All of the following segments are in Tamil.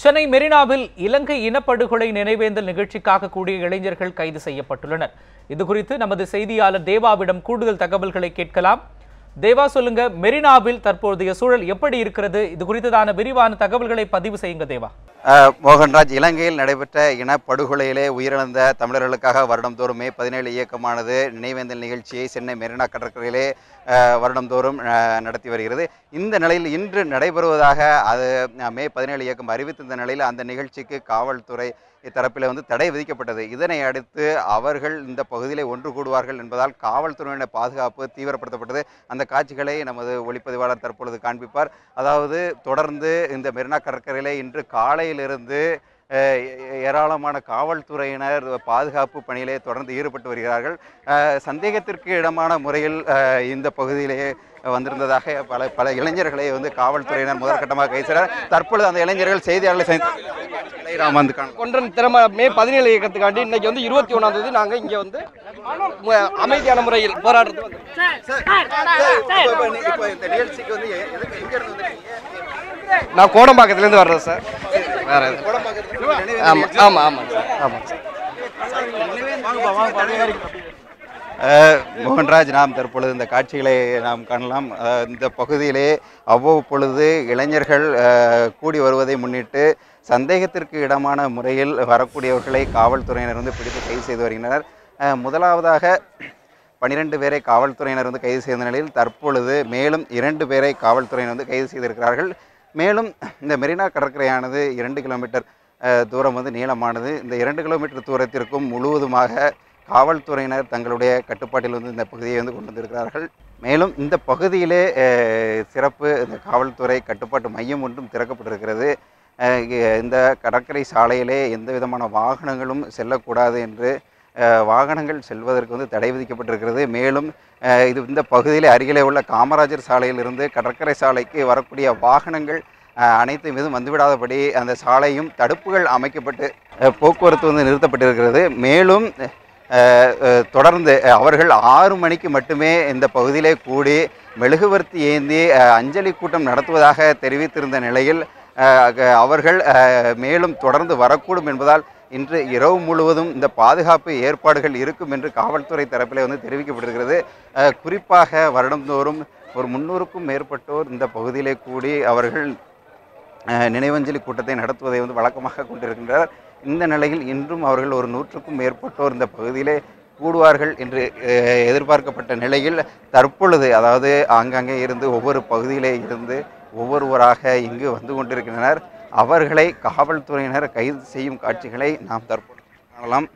சென்னை மெரினாவில் இலங்கை இனப்படுகொலை நினைவேந்தல் நிகழ்ச்சிக்காக கூடிய இளைஞர்கள் கைது செய்யப்பட்டுள்ளனர். இது குறித்து நமது செய்தியாளர் தேவாவிடம் கூடுதல் தகவல்களை கேட்கலாம். தேவா சொல்லுங்க மெரினாவில் தற்போதைய சூழல் எப்படி இருக்கிறது? இது குறித்ததான விரிவான தகவல்களை பதிவு செய்யுங்க தேவா. மோகன்ராஜ் இலங்கையில் நடைபெற்ற இனப்படுகொலையிலே உயிரிழந்த தமிழர்களுக்காக வருடந்தோறும் மே பதினேழு இயக்கமானது நினைவேந்தல் நிகழ்ச்சியை சென்னை மெரினா கடற்கரையிலே வருடம்தோறும் வருடந்தோறும் நடத்தி வருகிறது. இந்த நிலையில் இன்று நடைபெறுவதாக அது மே பதினேழு இயக்கம் அறிவித்திருந்த நிலையில் அந்த நிகழ்ச்சிக்கு காவல்துறை தரப்பில் வந்து தடை விதிக்கப்பட்டது. இதனை அடுத்து அவர்கள் இந்த பகுதியிலே ஒன்று கூடுவார்கள் என்பதால் காவல்துறையினர் பாதுகாப்பு தீவிரப்படுத்தப்பட்டது. அந்த காட்சிகளை நமது ஒளிப்பதிவாளர் தற்பொழுது காண்பிப்பார். அதாவது தொடர்ந்து இந்த மெரினா கடற்கரையிலே இன்று காலையிலிருந்து ஏராளமான காவல்துறையினர் பாதுகாப்பு பணியிலே தொடர்ந்து ஈடுபட்டு வருகிறார்கள் சந்தேகத்திற்கு இடமான முறையில் இந்த பகுதியிலே வந்திருந்ததாக பல பல இளைஞர்களை வந்து காவல்துறையினர் முதற்கட்டமாக கைது செய்தார் தற்பொழுது அந்த இளைஞர்கள் செய்தியாளர்களை காணலாம் கொன்றன் திறமை மே பதினேழு இயக்கத்துக்காண்டி இன்னைக்கு வந்து இருபத்தி ஒன்றாம் தேதி நாங்கள் இங்கே வந்து அமைதியான முறையில் போராடுறது? நான் கோடம்பாக்கத்துலேருந்து வர்றேன் சார் வேற ஆமாம் ஆமாம் ஆமாம் சார் ஆமாம் சார் மோகன்ராஜ் நாம் தற்பொழுது இந்த காட்சிகளை நாம் காணலாம். இந்த பகுதியிலே அவ்வப்பொழுது இளைஞர்கள் கூடி வருவதை முன்னிட்டு சந்தேகத்திற்கு இடமான முறையில் வரக்கூடியவர்களை காவல்துறையினர் வந்து பிடித்து கைது செய்து வருகின்றனர். முதலாவதாக பனிரெண்டு பேரை காவல்துறையினர் வந்து கைது செய்த நிலையில் தற்பொழுது மேலும் இரண்டு பேரை காவல்துறையினர் வந்து கைது செய்திருக்கிறார்கள். மேலும் இந்த மெரினா கடற்கரையானது இரண்டு கிலோமீட்டர் தூரம் வந்து நீளமானது. இந்த இரண்டு கிலோமீட்டர் தூரத்திற்கும் முழுவதுமாக காவல்துறையினர் தங்களுடைய கட்டுப்பாட்டில் வந்து இந்த பகுதியை வந்து கொண்டு வந்திருக்கிறார்கள். மேலும் இந்த பகுதியிலே சிறப்பு இந்த காவல்துறை கட்டுப்பாட்டு மையம் ஒன்றும் திறக்கப்பட்டிருக்கிறது. இந்த கடற்கரை சாலையிலே எந்த விதமான வாகனங்களும் செல்லக்கூடாது என்று வாகனங்கள் செல்வதற்கு வந்து தடை விதிக்கப்பட்டிருக்கிறது. மேலும் இது இந்த பகுதியில் அருகிலே உள்ள காமராஜர் சாலையிலிருந்து கடற்கரை சாலைக்கு வரக்கூடிய வாகனங்கள் அனைத்து மீதும் வந்துவிடாதபடி அந்த சாலையும் தடுப்புகள் அமைக்கப்பட்டு போக்குவரத்து வந்து நிறுத்தப்பட்டிருக்கிறது. மேலும் தொடர்ந்து அவர்கள் ஆறு மணிக்கு மட்டுமே இந்த பகுதியிலே கூடி மெழுகுவர்த்தி ஏந்தி அஞ்சலி கூட்டம் நடத்துவதாக தெரிவித்திருந்த நிலையில் அவர்கள் மேலும் தொடர்ந்து வரக்கூடும் என்பதால் இன்று இரவு முழுவதும் இந்த பாதுகாப்பு ஏற்பாடுகள் இருக்கும் என்று காவல்துறை தரப்பிலே வந்து தெரிவிக்கப்பட்டிருக்கிறது. குறிப்பாக வருடந்தோறும் ஒரு முன்னூறுக்கும் மேற்பட்டோர் இந்த பகுதியிலே கூடி அவர்கள் நினைவஞ்சலி கூட்டத்தை நடத்துவதை வந்து வழக்கமாக கொண்டிருக்கின்றனர். இந்த நிலையில் இன்றும் அவர்கள் ஒரு நூற்றுக்கும் மேற்பட்டோர் இந்த பகுதியிலே கூடுவார்கள் என்று எதிர்பார்க்கப்பட்ட நிலையில் தற்பொழுது அதாவது ஆங்காங்கே இருந்து ஒவ்வொரு பகுதியிலே இருந்து ஒவ்வொருவராக இங்கு வந்து கொண்டிருக்கின்றனர். அவர்களை காவல்துறையினர் கைது செய்யும் காட்சிகளை நாம் தற்போது காணலாம்.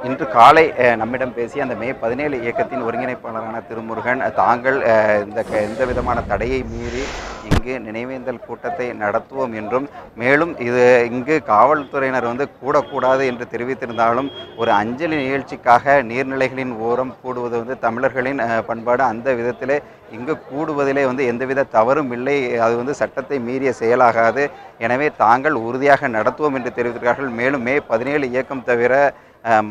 இன்று காலை நம்மிடம் பேசிய அந்த மே பதினேழு இயக்கத்தின் ஒருங்கிணைப்பாளரான திருமுருகன் தாங்கள் இந்த க- எந்த விதமான தடையை மீறி இங்கு நினைவேந்தல் கூட்டத்தை நடத்துவோம் என்றும் மேலும் இது இங்கு காவல்துறையினர் வந்து கூடக்கூடாது என்று தெரிவித்திருந்தாலும் ஒரு அஞ்சலி நிகழ்ச்சிக்காக நீர்நிலைகளின் ஓரம் கூடுவது வந்து தமிழர்களின் பண்பாடு. அந்த விதத்திலே இங்கு கூடுவதிலே வந்து எந்தவித தவறும் இல்லை. அது வந்து சட்டத்தை மீறிய செயலாகாது. எனவே தாங்கள் உறுதியாக நடத்துவோம் என்று தெரிவித்திருக்கிறார்கள். மேலும் மே பதினேழு இயக்கம் தவிர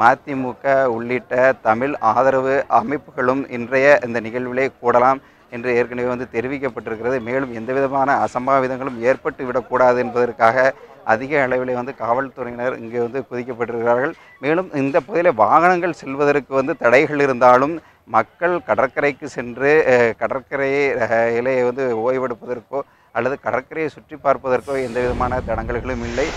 மதிமுக உள்ளிட்ட தமிழ் ஆதரவு அமைப்புகளும் இன்றைய இந்த நிகழ்விலே கூடலாம் என்று ஏற்கனவே வந்து தெரிவிக்கப்பட்டிருக்கிறது. மேலும் எந்த விதமான அசம்பாவிதங்களும் ஏற்பட்டு விடக்கூடாது என்பதற்காக அதிக அளவில் வந்து காவல்துறையினர் இங்கே வந்து குதிக்கப்பட்டிருக்கிறார்கள். மேலும் இந்த பகுதியில் வாகனங்கள் செல்வதற்கு வந்து தடைகள் இருந்தாலும் மக்கள் கடற்கரைக்கு சென்று கடற்கரையிலே கடற்கரையை வந்து ஓய்வெடுப்பதற்கோ அல்லது கடற்கரையை சுற்றி பார்ப்பதற்கோ எந்த விதமான தடங்கல்களும் இல்லை.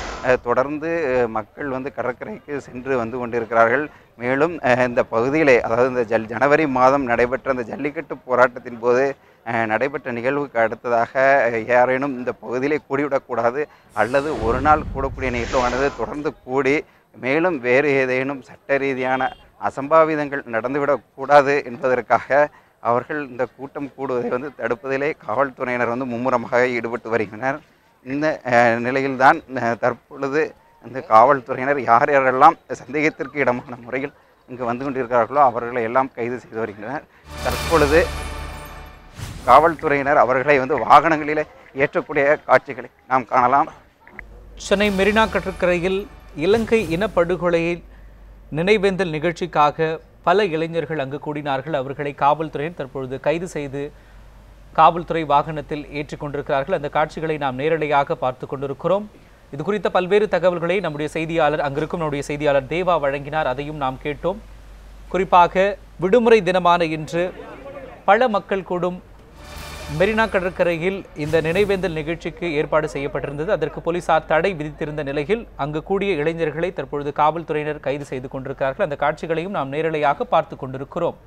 தொடர்ந்து மக்கள் வந்து கடற்கரைக்கு சென்று வந்து கொண்டிருக்கிறார்கள். மேலும் இந்த பகுதியிலே அதாவது இந்த ஜல் ஜனவரி மாதம் நடைபெற்ற இந்த ஜல்லிக்கட்டு போராட்டத்தின் போது நடைபெற்ற நிகழ்வுக்கு அடுத்ததாக யாரேனும் இந்த பகுதியிலே கூடிவிடக்கூடாது அல்லது ஒரு நாள் கூடக்கூடிய நிகழ்வானது தொடர்ந்து கூடி மேலும் வேறு ஏதேனும் சட்ட ரீதியான அசம்பாவிதங்கள் நடந்துவிடக்கூடாது என்பதற்காக அவர்கள் இந்த கூட்டம் கூடுவதை வந்து தடுப்பதிலே காவல்துறையினர் வந்து மும்முரமாக ஈடுபட்டு வருகின்றனர். இந்த நிலையில்தான் தற்பொழுது இந்த காவல்துறையினர் யார் யாரெல்லாம் சந்தேகத்திற்கு இடமான முறையில் இங்கு வந்து கொண்டிருக்கிறார்களோ அவர்களை எல்லாம் கைது செய்து வருகின்றனர். தற்பொழுது காவல்துறையினர் அவர்களை வந்து வாகனங்களிலே ஏற்றக்கூடிய காட்சிகளை நாம் காணலாம். சென்னை மெரினா கடற்கரையில் இலங்கை இனப்படுகொலையை நினைவேந்தல் நிகழ்ச்சிக்காக பல இளைஞர்கள் அங்கு கூடினார்கள். அவர்களை காவல்துறையினர் தற்பொழுது கைது செய்து காவல்துறை வாகனத்தில் ஏற்றிக் கொண்டிருக்கிறார்கள். அந்த காட்சிகளை நாம் நேரடியாக பார்த்து கொண்டிருக்கிறோம். இது குறித்த பல்வேறு தகவல்களை நம்முடைய செய்தியாளர் அங்கிருக்கும் நம்முடைய செய்தியாளர் தேவா வழங்கினார். அதையும் நாம் கேட்டோம். குறிப்பாக விடுமுறை தினமான இன்று பல மக்கள் கூடும் மெரினா கடற்கரையில் இந்த நினைவேந்தல் நிகழ்ச்சிக்கு ஏற்பாடு செய்யப்பட்டிருந்தது. அதற்கு போலீசார் தடை விதித்திருந்த நிலையில் அங்கு கூடிய இளைஞர்களை தற்பொழுது காவல்துறையினர் கைது செய்து கொண்டிருக்கிறார்கள். அந்த காட்சிகளையும் நாம் நேரலையாக பார்த்து கொண்டிருக்கிறோம்.